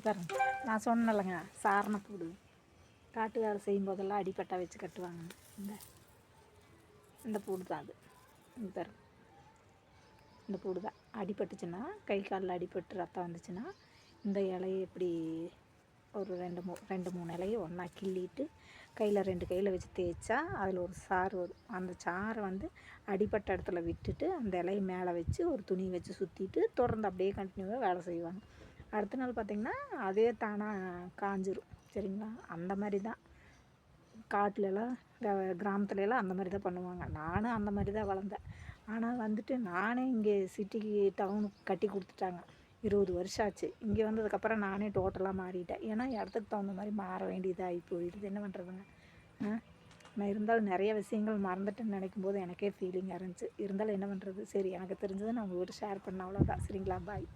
இங்கே பாருங்க. நான் சொன்னலைங்க சாரணப்பூடு காட்டு வேலை செய்யும் போதெல்லாம் அடிப்பட்டா வச்சு கட்டுவாங்க. இந்த இந்த பூடு தான் அது. இங்கே பாருங்க. இந்த பூடு தான். அடிபட்டுச்சுன்னா கை காலில் அடிபட்டு ரத்தம் வந்துச்சுன்னா இந்த இலையை இப்படி ஒரு ரெண்டு மூ ரெண்டு மூணு இலையை ஒன்றா கிள்ளிட்டு கையில் ரெண்டு கையில் வச்சு தேய்ச்சா அதில் ஒரு சாறு வரும். அந்த சாறை வந்து அடிப்பட்ட இடத்துல விட்டுட்டு அந்த இலையை மேலே வச்சு ஒரு துணி வச்சு சுற்றிட்டு தொடர்ந்து அப்படியே கண்டினியூவாக வேலை செய்வாங்க. அடுத்த நாள் பார்த்திங்கன்னா அதே தானாக காஞ்சிரும். சரிங்களா? அந்த மாதிரி தான் காட்டிலலாம் கிராமத்துலலாம் அந்த மாதிரி தான் பண்ணுவாங்க. நானும் அந்த மாதிரி தான் வளர்ந்தேன். ஆனால் வந்துட்டு நானே இங்கே சிட்டிக்கு டவுனுக்கு கட்டி கொடுத்துட்டாங்க. இருபது வருஷம் ஆச்சு. இங்கே வந்ததுக்கப்புறம் நானே டோட்டலாக மாறிட்டேன். ஏன்னா இடத்துக்கு தகுந்த மாதிரி மாற வேண்டியதாகி போயிடுது என்ன பண்ணுறதுங்க நான் இருந்தாலும் நிறைய விஷயங்கள் மறந்துட்டேன்னு நினைக்கும் போது எனக்கே ஃபீலிங்காக இருந்துச்சு. இருந்தாலும் என்ன பண்ணுறது சரி எனக்கு தெரிஞ்சதை நான் உங்கள்கிட்ட ஷேர் பண்ண அவ்வளோதான் சரிங்களா? பாய்